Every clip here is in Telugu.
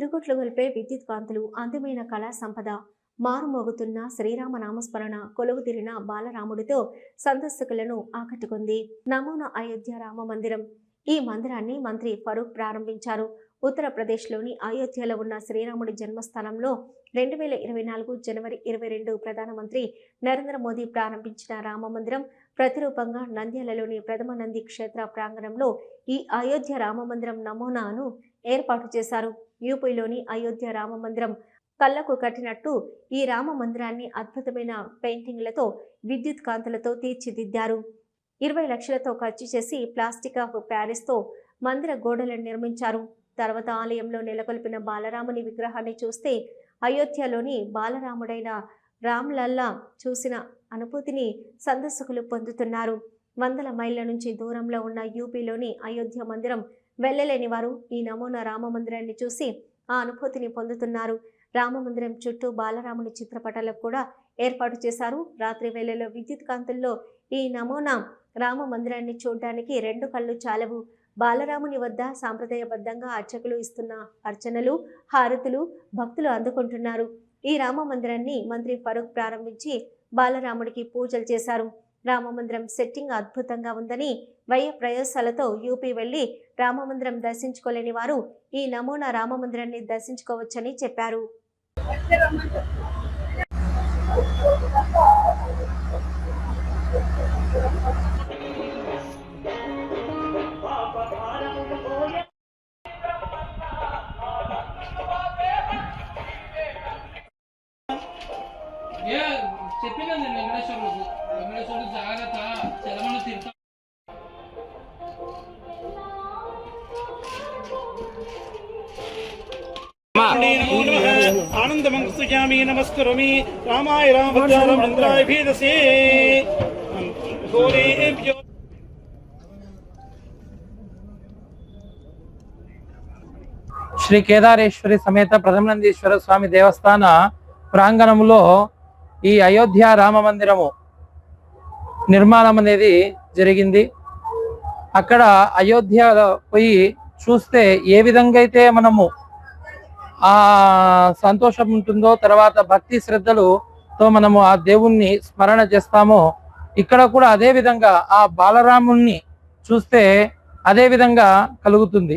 విరుగుట్లు గొలిపే విద్యుత్ కాంతులు అందమైన కళా సంపద మారుమోగుతున్న శ్రీరామ నామస్మరణ కొలువుదిరిన బాలరాముడితో సందర్శకులను ఆకట్టుకుంది. నమూనా అయోధ్య రామ మందిరం. ఈ మందిరాన్ని మంత్రి ఫరూక్ ప్రారంభించారు. ఉత్తరప్రదేశ్లోని అయోధ్యలో ఉన్న శ్రీరాముడి జన్మస్థానంలో రెండు వేల ఇరవై నాలుగు జనవరి ఇరవై రెండు ప్రధానమంత్రి నరేంద్ర మోదీ ప్రారంభించిన రామ మందిరం ప్రతిరూపంగా నంద్యాలలోని ప్రథమ నంది క్షేత్ర ప్రాంగణంలో ఈ అయోధ్య రామ మందిరం నమూనాను ఏర్పాటు చేశారు. యూపీలోని అయోధ్య రామ మందిరం కళ్ళకు కట్టినట్టు ఈ రామ మందిరాన్ని అద్భుతమైన పెయింటింగ్లతో విద్యుత్ కాంతులతో తీర్చిదిద్దారు. ఇరవై లక్షలతో ఖర్చు చేసి ప్లాస్టిక్ ఆఫ్ ప్యారిస్తో మందిర గోడలను నిర్మించారు. తర్వాత ఆలయంలో నెలకొల్పిన బాలరాముని విగ్రహాన్ని చూస్తే అయోధ్యలోని బాలరాముడైన రామ్లల్లా చూసిన అనుభూతిని సందర్శకులు పొందుతున్నారు. వందల మైళ్ళ నుంచి దూరంలో ఉన్న యూపీలోని అయోధ్య మందిరం వెళ్ళలేని వారు ఈ నమూనా రామ మందిరాన్ని చూసి ఆ అనుభూతిని పొందుతున్నారు. రామ మందిరం చుట్టూ బాలరాముని చిత్రపటాలకు కూడా ఏర్పాటు చేశారు. రాత్రి వేళలో విద్యుత్ కాంతుల్లో ఈ నమూనా రామ మందిరాన్ని చూడడానికి రెండు కళ్ళు చాలవు. బాలరాముని వద్ద సాంప్రదాయబద్ధంగా అర్చకులు ఇస్తున్న అర్చనలు హారతులు భక్తులు అందుకుంటున్నారు. ఈ రామ మందిరాన్ని మంత్రి ఫరూక్ ప్రారంభించి బాలరాముడికి పూజలు చేశారు. రామ మందిరం సెట్టింగ్ అద్భుతంగా ఉందని వయ ప్రయాసాలతో యూపీ వెళ్ళి రామ మందిరం దర్శించుకోలేని వారు ఈ నమూనా రామ మందిరాన్ని దర్శించుకోవచ్చని చెప్పారు. ఏ నేను వెంకటేశ్వరుడు జాగ్రత్త. చదవను నమస్కరోమి రామాయ రామభద్రాయ ఇంద్రాయ భీదసే ఘోరేభ్యో శ్రీ కేదారేశ్వరి సమేత ప్రథమనందీశ్వర స్వామి దేవస్థాన ప్రాంగణంలో ఈ అయోధ్య రామ మందిరము నిర్మాణం అనేది జరిగింది. అక్కడ అయోధ్యలో పోయి చూస్తే ఏ విధంగా అయితే మనము ఆ సంతోషం ఉంటుందో తర్వాత భక్తి శ్రద్ధలుతో మనము ఆ దేవుణ్ణి స్మరణ చేస్తామో ఇక్కడ కూడా అదే విధంగా ఆ బాలరాముణ్ణి చూస్తే అదే విధంగా కలుగుతుంది.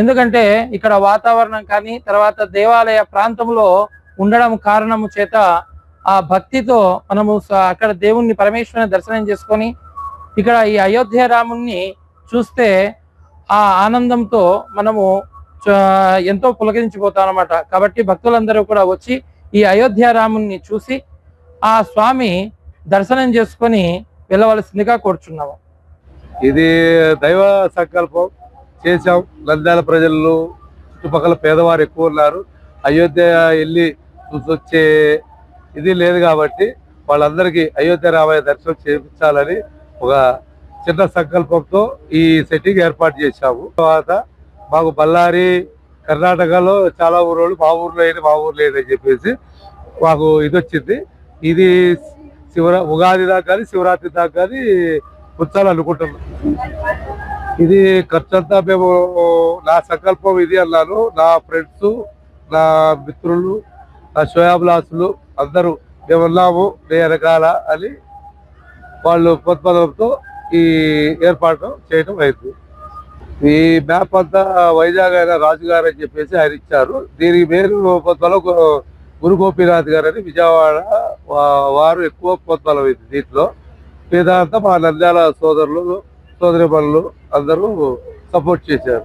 ఎందుకంటే ఇక్కడ వాతావరణం కానీ తర్వాత దేవాలయ ప్రాంతంలో ఉండడం కారణము చేత ఆ భక్తితో మనము స- అక్కడ దేవుణ్ణి పరమేశ్వరుని దర్శనం చేసుకొని ఇక్కడ ఈ అయోధ్య రాముణ్ణి చూస్తే ఆ ఆనందంతో మనము చ- ఎంతో పులకరించిపోతాం అనమాట కాబట్టి భక్తులందరూ కూడా వచ్చి ఈ అయోధ్య రాముణ్ణి చూసి ఆ స్వామి దర్శనం చేసుకొని వెళ్ళవలసిందిగా కోరుచున్నాము. ఇది దైవ సంకల్పం చేశాం. నంద్యాల ప్రజలు చుట్టుపక్కల పేదవారు ఎక్కువ ఉన్నారు. అయోధ్య వెళ్ళి చూసొచ్చే ఇది లేదు కాబట్టి వాళ్ళందరికీ అయోధ్య రామయ్య దర్శనం చేయించాలని ఒక చిన్న సంకల్పంతో ఈ సెట్టింగ్ ఏర్పాటు చేశాము. తర్వాత మాకు బళ్ళారి కర్ణాటకలో చాలా ఊరోళ్ళు మా ఊర్లో అయినా మా ఊర్లో అయినా చెప్పేసి మాకు ఇది వచ్చింది ఇది శివరా ఉగాది దాకా కానీ శివరాత్రి దాకా కానీ పుచ్చాలనుకుంటున్నాం ఇది ఖర్చు అంతా మేము నా సంకల్పం ఇది అన్నాను. నా ఫ్రెండ్స్ నా మిత్రులు నా శోయాబ్లాసులు అందరూ మేము ఉన్నాము నే అని వాళ్ళు పొత్పదంతో ఈ ఏర్పాటు చేయడం అయింది. ఈ మ్యాప్ అంతా వైజాగ్ అయిన రాజుగారు అని చెప్పేసి ఆయన ఇచ్చారు. దీనికి పేరు పొత్పలం గురు గోపీనాథ్ గారు అని విజయవాడ వారు ఎక్కువ పొత్పలం ఇది దీంట్లో. అంతా మా నంద్యాల సోదరులు సోదరిమణులు అందరూ సపోర్ట్ చేశారు.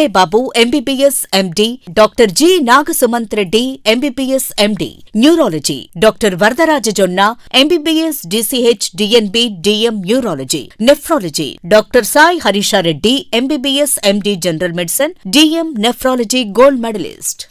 Babu MBBS MD doctor G Nagasumanth Reddy MBBS MD neurology doctor Varadaraja Jonna MBBS DCH DNB DM neurology nephrology doctor Sai Harishareddy MBBS MD general medicine DM nephrology gold medalist